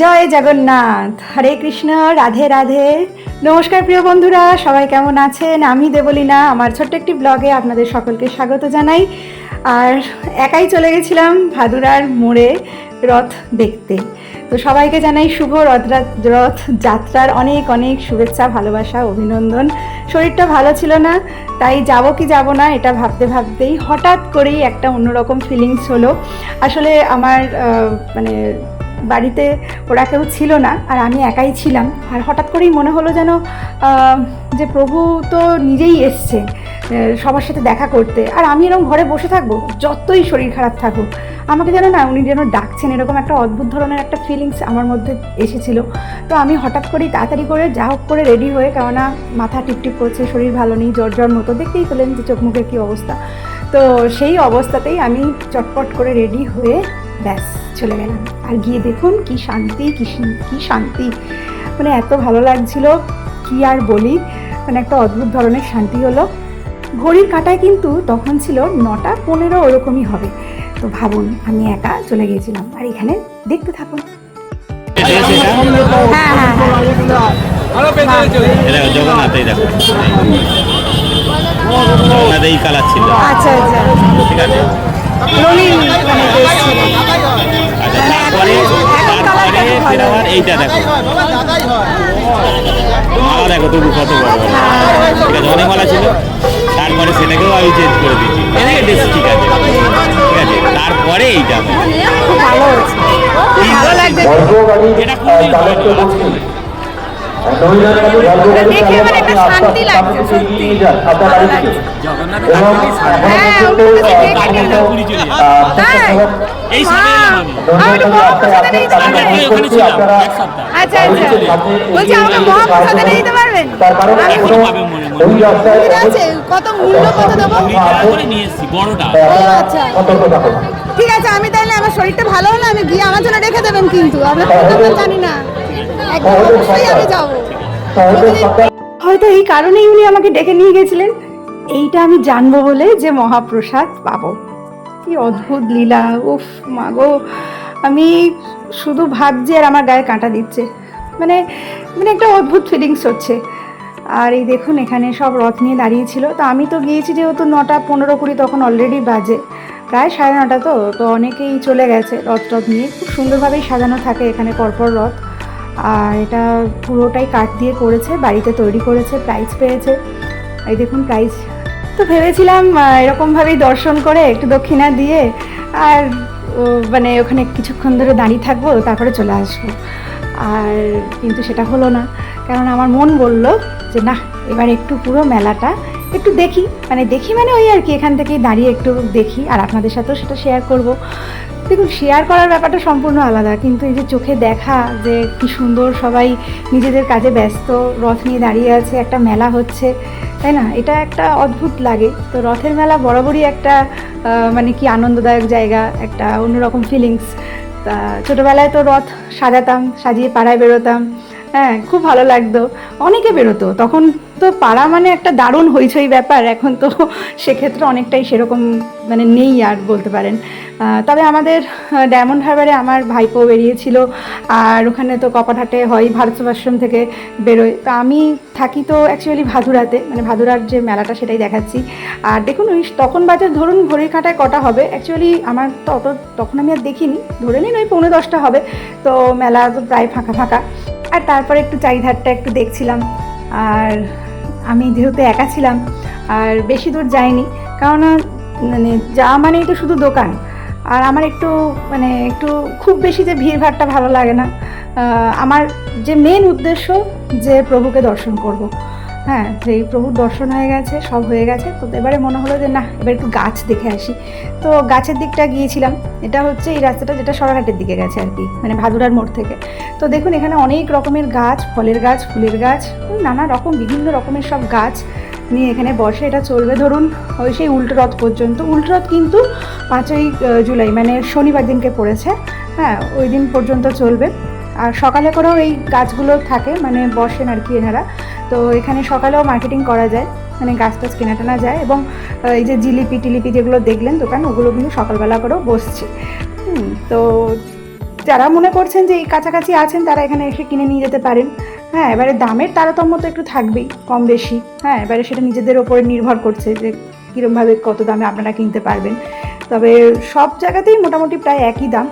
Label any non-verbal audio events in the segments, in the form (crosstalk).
জয় জগন্নাথ। হরে কৃষ্ণ, রাধে রাধে। নমস্কার প্রিয় বন্ধুরা, সবাই কেমন আছেন? আমি দেবলীনা, আমার ছোট্ট একটি ব্লগে আপনাদের সকলকে স্বাগত জানাই। আর একাই চলে গেছিলাম ভাদুরার মোড়ে রথ দেখতে। তো সবাইকে জানাই শুভ রথ যাত্রার অনেক অনেক শুভেচ্ছা, ভালোবাসা, অভিনন্দন। শরীরটা ভালো ছিল না, তাই যাব কি যাব না এটা ভাবতে ভাবতেই হঠাৎ করেই একটা অন্যরকম ফিলিংস হলো। আসলে আমার মানে বাড়িতে ওরা কেউ ছিল না আর আমি একাই ছিলাম। আর হঠাৎ করেই মনে হলো যেন যে প্রভু তো নিজেই এসছে সবার সাথে দেখা করতে। আর আমি এরকম ঘরে বসে থাকব, যতই শরীর খারাপ থাকুক, আমাকে যেন না উনি যেন ডাকছেন, এরকম একটা অদ্ভুত ধরনের একটা ফিলিংস আমার মধ্যে এসেছিল। তো আমি হঠাৎ করেই তাড়াতাড়ি করে যা হোক করে রেডি হয়ে, কেননা মাথা টিপটিপ করছে, শরীর ভালো নেই, জ্বর জ্বর মতো, দেখতেই পেলেন যে চোখ মুখের কী অবস্থা। তো সেই অবস্থাতেই আমি চটপট করে রেডি হয়ে ব্যাস চলে গেলাম। আর গিয়ে দেখুন কি শান্তি কি কি শান্তি। মানে এত ভালো লাগছিল কি আর বলি? মানে একটা অদ্ভুত ধরনের শান্তি হলো। ঘড়ির কাটায় কিন্তু তখন ছিল নটা পনেরো ওরকমই হবে। তো ভাবুন আমি একা চলে গিয়েছিলাম। আর এখানে দেখতে থাকুন। হ্যাঁ হ্যাঁ হ্যাঁ। এটা জগন্নাথ এই দেখো। জগন্নাথ এই কালার ছিল। আচ্ছা আচ্ছা। ঠিক আছে? রঙিন মানে ছিল। এইটা দেখো। মালা দেখো তবু কত বড় ঠিক আছে অনেক মালা ছিল। তারপরে সেটাকেও আমি চেঞ্জ করে দিচ্ছি। এদিকে বেশ ঠিক আছে। ঠিক আছে তারপরে এইটা। খুব ভালো হয়েছে। ভালো এটা আমার ভালো। কত মূল্য কত দেবো? কুড়ি টাকা করে নিয়ে এসেছি বড়টা। আচ্ছা। ঠিক আছে আমি তাহলে আমার শরীরটা ভালো হলে আমি গিয়ে আমার জন্য রেখে দেবেন কিন্তু। আপনার কথা জানি না। অবশ্যই আমি যাব। হয়তো এই কারণেই উনি আমাকে ডেকে নিয়ে গেছিলেন। এইটা আমি জানব বলে যে মহাপ্রসাদ পাবো। কি অদ্ভুত লীলা উফ মাগো আমি শুধু ভাবছি আর আমার গায়ে কাঁটা দিচ্ছে। মানে মানে একটা অদ্ভুত ফিলিংস হচ্ছে। আর এই দেখুন এখানে সব রথ নিয়ে দাঁড়িয়েছিল তো আমি তো গিয়েছি যেহেতু নটা পনেরো কুড়ি তখন অলরেডি বাজে। প্রায় সাড়ে নটা তো তো অনেকেই চলে গেছে রথ টথ নিয়ে। খুব সুন্দরভাবেই সাজানো থাকে এখানে পরপর রথ। আর এটা পুরোটাই কাঠ দিয়ে করেছে, বাড়িতে তৈরি করেছে প্রাইজ পেয়েছে। এই দেখুন প্রাইজ তো ভেবেছিলাম এরকমভাবেই দর্শন করে একটু দক্ষিণা দিয়ে আর মানে ওখানে কিছুক্ষণ ধরে দাঁড়িয়ে থাকব, তারপরে চলে আসব। আর কিন্তু সেটা হলো না, কারণ আমার মন বলল যে না এবার একটু পুরো মেলাটা একটু দেখি মানে দেখি মানে ওই আর কি, এখান থেকেই দাঁড়িয়ে একটু দেখি, আর আপনাদের সাথেও সেটা শেয়ার করব। দেখুন শেয়ার করার ব্যাপারটা সম্পূর্ণ আলাদা, কিন্তু এই যে চোখে দেখা যে কি সুন্দর সবাই নিজেদের কাজে ব্যস্ত, রথ নিয়ে দাঁড়িয়ে আছে, একটা মেলা হচ্ছে, তাই না? এটা একটা অদ্ভুত লাগে। তো রথের মেলা বরাবরই একটা মানে কি আনন্দদায়ক জায়গা, একটা অন্যরকম ফিলিংস তা ছোটোবেলায় তো রথ সাজাতাম, সাজিয়ে পাড়ায় বেরোতাম হ্যাঁ খুব ভালো লাগতো। অনেকে বেরোতো, তখন তো পাড়া মানে একটা দারুণ হইচই ব্যাপার। এখন তো সেক্ষেত্রে অনেকটাই সেরকম মানে নেই আর বলতে পারেন। তবে আমাদের ডায়মন্ড হারবারে আমার ভাইপো বেরিয়েছিল আর ওখানে তো কপাটহাটে হয় ভারত সেবাশ্রম থেকে বেরোয়। তো আমি থাকি তো অ্যাকচুয়ালি ভাদুরাতে মানে ভাদুরার যে মেলাটা সেটাই দেখাচ্ছি। আর দেখুন ওই তখন বাজার ধরুন ঘড়ির কাঁটায় কটা হবে। অ্যাকচুয়ালি আমার তো অত, তখন আমি আর দেখিনি। ধরে নিন ওই পৌনে দশটা হবে। তো মেলা তো প্রায় ফাঁকা ফাঁকা। আর তারপরে একটু চারিধারটা একটু দেখছিলাম। আর আমি যেহেতু একা ছিলাম, আর বেশি দূর যাইনি, কারণ মানে যা মানে এটা শুধু দোকান আর আমার একটু মানে একটু খুব বেশি যে ভিড়ভাড়টা ভালো লাগে না আমার যে মেন উদ্দেশ্য যে প্রভুকে দর্শন করব। হ্যাঁ সেই প্রভুর দর্শন হয়ে গেছে, সব হয়ে গেছে, তো এবারে মনে হলো যে না, এবার একটু গাছ দেখে আসি। তো গাছের দিকটা গিয়েছিলাম, এটা হচ্ছে এই রাস্তাটা যেটা সরাঘাটের দিকে গেছে আর কি মানে ভাদুরার মোড় থেকে। তো দেখুন, এখানে অনেক রকমের গাছ, ফলের গাছ, ফুলের গাছ নানা রকম, বিভিন্ন রকমের সব গাছ নিয়ে এখানে বসে, এটা চলবে। ধরুন, ওই সেই উল্টো রথ পর্যন্ত উল্টো রথ কিন্তু পাঁচই জুলাই মানে শনিবার দিনকে পড়েছে হ্যাঁ ওই দিন পর্যন্ত চলবে। আর সকালে করেও এই গাছগুলো থাকে মানে বসেন আর কি এনারা। তো এখানে সকালেও মার্কেটিং করা যায় মানে গাছ টাছ কেনা টানা যায় এবং এই যে জিলিপি টিলিপি যেগুলো দেখলেন দোকান, ওগুলো কিন্তু সকালবেলা করেও বসছে। তো যারা মনে করছেন যে এই কাছাকাছি আছেন, তারা এখানে এসে কিনে নিয়ে যেতে পারেন। হ্যাঁ এবারে দামের তারতম্য তো একটু থাকবেই, কম বেশি। হ্যাঁ এবারে সেটা নিজেদের ওপরে নির্ভর করছে যে কীরমভাবে কত দামে আপনারা কিনতে পারবেন। তবে সব জায়গাতেই মোটামুটি প্রায় একই দাম।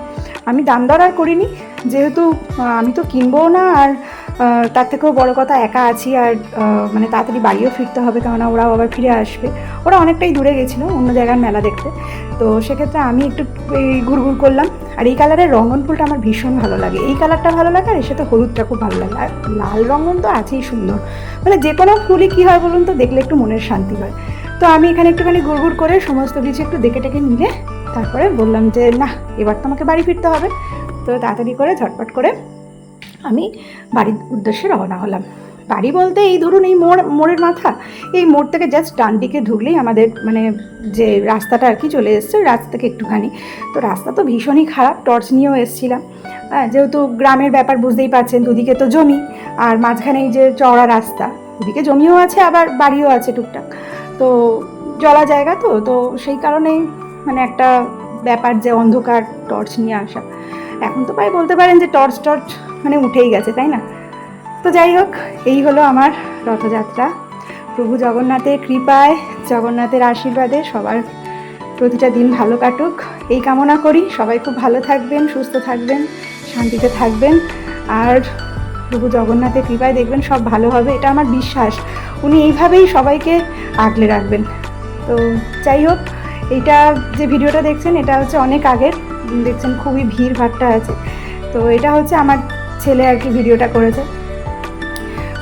আমি দাম দর আর করিনি, যেহেতু আমি তো কিনবো না আর তার থেকেও বড় কথা একা আছি আর মানে তাড়াতাড়ি বাড়িও ফিরতে হবে কেননা ওরাও আবার ফিরে আসবে। ওরা অনেকটাই দূরে গেছিল, অন্য জায়গার মেলা দেখতে। তো সেক্ষেত্রে আমি একটু ঘুরঘুর করলাম। আর এই কালারের রঙন ফুলটা আমার ভীষণ ভালো লাগে। এই কালারটা ভালো লাগে আর এর সাথে হলুদটা খুব ভালো লাগে। আর লাল রঙন তো আছেই সুন্দর। মানে যে কোনো ফুলই কী হয় বলুন তো, দেখলে একটু মনের শান্তি হয়। তো আমি এখানে একটুখানি ঘুরঘুর করে সমস্ত কিছু একটু দেখে টেকে নিলে তারপরে বললাম যে না এবার তো আমাকে বাড়ি ফিরতে হবে। তো তাড়াতাড়ি করে ঝটপট করে আমি বাড়ির উদ্দেশ্যে রওনা হলাম। বাড়ি বলতে এই ধরুন এই মোড়, মোড়ের মাথা, এই মোড় থেকে জাস্ট ডান দিকে ঢুকলেই আমাদের মানে যে রাস্তাটা আর কি চলে এসছে রাস্তা থেকে একটুখানি। তো রাস্তা তো ভীষণই খারাপ টর্চ নিয়েও এসেছিলাম। হ্যাঁ যেহেতু গ্রামের ব্যাপার বুঝতেই পারছেন, দুদিকে তো জমি, আর মাঝখানে এই যে চওড়া রাস্তা, ওদিকে জমিও আছে, আবার বাড়িও আছে টুকটাক। তো জলা জায়গা তো তো সেই কারণেই মানে একটা ব্যাপার যে অন্ধকার টর্চ নিয়ে আসা। এখন তো প্রায় বলতে পারেন যে টর্চ টর্চ মানে উঠেই গেছে, তাই না? তো যাই হোক, এই হলো আমার রথযাত্রা। প্রভু জগন্নাথের কৃপায়, জগন্নাথের আশীর্বাদে সবার প্রতিটা দিন ভালো কাটুক। এই কামনা করি, সবাই খুব ভালো থাকবেন, সুস্থ থাকবেন, শান্তিতে থাকবেন। আর প্রভু জগন্নাথের কৃপায় দেখবেন সব ভালো হবে, এটা আমার বিশ্বাস। উনি এইভাবেই সবাইকে আগলে রাখবেন। তো যাই হোক, এইটা যে ভিডিওটা দেখছেন, এটা হচ্ছে অনেক আগের। দেখছেন খুবই ভিড় ভাট্টা আছে। তো এটা হচ্ছে আমার ছেলে আর কি ভিডিওটা করেছে।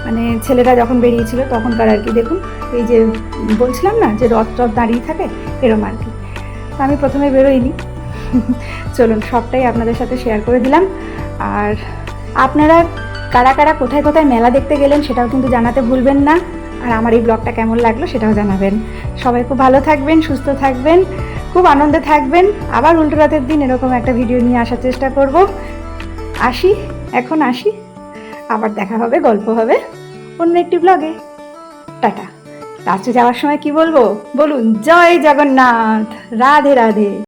মানে ছেলেটা যখন বেরিয়েছিল তখনকার আর কি, দেখুন, এই যে বলছিলাম না যে রথ টথ দাঁড়িয়ে থাকে, এরম আর কি। তো আমি প্রথমে বেরোইনি। (laughs) চলুন, সবটাই আপনাদের সাথে শেয়ার করে দিলাম। আর আপনারা কারা কারা কোথায় কোথায় মেলা দেখতে গেলেন সেটাও কিন্তু জানাতে ভুলবেন না। আর আমার এই ব্লগটা কেমন লাগল সেটাও জানাবেন। সবাই খুব ভালো থাকবেন, সুস্থ থাকবেন, খুব আনন্দে থাকবেন। আবার উল্টো রাতের দিন এরকম একটা ভিডিও নিয়ে আসার চেষ্টা করব। আসি। এখন আসি। আবার দেখা হবে, গল্প হবে। অন্য একটি ব্লগে টাটা। রাত্রে যাওয়ার সময় কি বলব? বলুন, জয় জগন্নাথ। রাধে রাধে।